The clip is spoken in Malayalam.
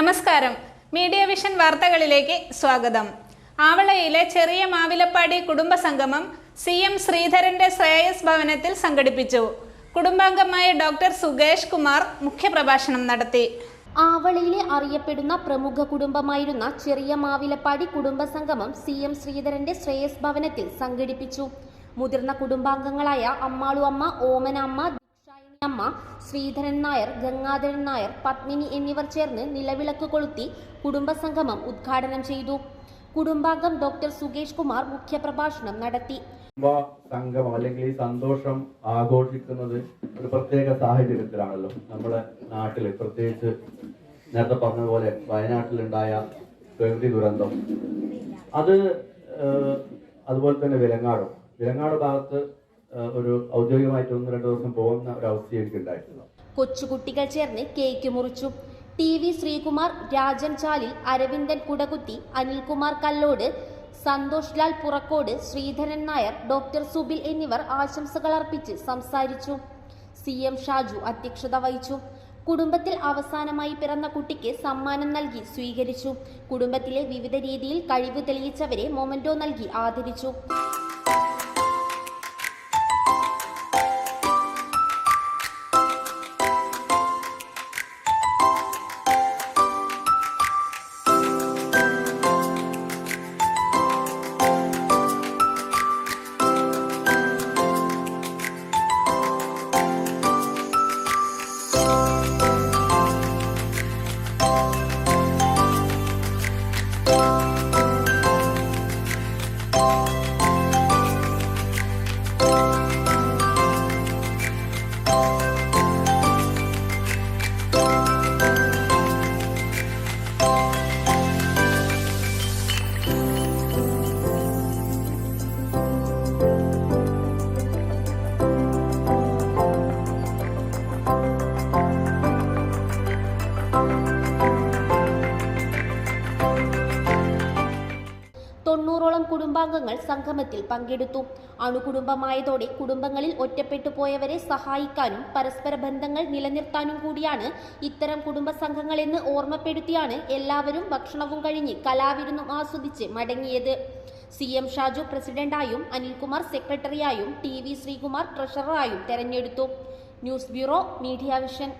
നമസ്കാരം. മീഡിയ വിഷൻ വാർത്തകളിലേക്ക് സ്വാഗതം. ആവളയിലെ ചെറിയ മാവിലപ്പാടി കുടുംബസംഗമം സി എം ശ്രീധരന്റെ ശ്രേയസ് ഭവനത്തിൽ സംഘടിപ്പിച്ചു. കുടുംബാംഗമായ ഡോക്ടർ സുഗേഷ് കുമാർ മുഖ്യപ്രഭാഷണം നടത്തി. ആവളിയിലെ അറിയപ്പെടുന്ന പ്രമുഖ കുടുംബമായിരുന്ന ചെറിയ മാവിലപ്പാടി കുടുംബസംഗമം സി എം ശ്രീധരന്റെ ശ്രേയസ് ഭവനത്തിൽ സംഘടിപ്പിച്ചു. മുതിർന്ന കുടുംബാംഗങ്ങളായ അമ്മാളു അമ്മ ഓമന അമ്മ അമ്മ ശ്രീധരൻ നായർ ഗംഗാധരൻ നായർ പത്മിനി എന്നിവർ ചേർന്ന് നിലവിളക്ക് കൊളുത്തി കുടുംബസംഗമം ഉദ്ഘാടനം ചെയ്തു. കുടുംബാംഗം ഡോക്ടർ സുകേഷ് കുമാർ മുഖ്യപ്രഭാഷണം നടത്തി. സംഗമം അല്ലെങ്കിൽ ഈ സന്തോഷം ആഘോഷിക്കുന്നത് ഒരു പ്രത്യേക സാഹചര്യത്തിലാണല്ലോ നമ്മുടെ നാട്ടിൽ പ്രത്യേകിച്ച് നേരത്തെ പറഞ്ഞ പോലെ വയനാട്ടിലുണ്ടായ പ്രകൃതി ദുരന്തം. അത് അതുപോലെ തന്നെ വിലങ്ങാടും. വിലങ്ങാട് ഭാഗത്ത് ഒരു ഔദ്യോഗികമായിട്ട് ഒന്ന് രണ്ട് ദിവസം പോകുന്ന ഒരു അവസ്ഥ എനിക്കുണ്ടായിട്ടുണ്ട് കൊച്ചുകുട്ടികൾ ചേർന്ന് കേക്ക് മുറിച്ചു. T V Sreekumar Rajan Chalil Aravindan Kudakuthi Anilkumar Kallode Santhosh Lal Purakkode Sreedharan Nair doctor Subil എന്നിവർ ആശംസകൾ അർപ്പിച്ച് സംസാരിച്ചു. സി എം ഷാജു അധ്യക്ഷത വഹിച്ചു. കുടുംബത്തിൽ അവസാനമായി പിറന്ന കുട്ടിക്ക് സമ്മാനം നൽകി സ്വീകരിച്ചു. കുടുംബത്തിലെ വിവിധ രീതിയിൽ കഴിവ് തെളിയിച്ചവരെ മൊമെന്റോ നൽകി ആദരിച്ചു. തൊണ്ണൂറോളം കുടുംബാംഗങ്ങൾ സംഗമത്തിൽ പങ്കെടുത്തു. അണുകുടുംബമായതോടെ കുടുംബങ്ങളിൽ ഒറ്റപ്പെട്ടു പോയവരെ സഹായിക്കാനും പരസ്പര ബന്ധങ്ങൾ നിലനിർത്താനും കൂടിയാണ് ഇത്തരം കുടുംബ സംഘങ്ങളെന്ന് ഓർമ്മപ്പെടുത്തിയാണ് എല്ലാവരും ഭക്ഷണവും കഴിഞ്ഞ് കലാവിരുന്നും ആസ്വദിച്ച് മടങ്ങിയത്. സി എം ഷാജു പ്രസിഡന്റായും അനിൽകുമാർ സെക്രട്ടറിയായും ടി വി ശ്രീകുമാർ ട്രഷററായും തെരഞ്ഞെടുത്തു. News bureau media vision.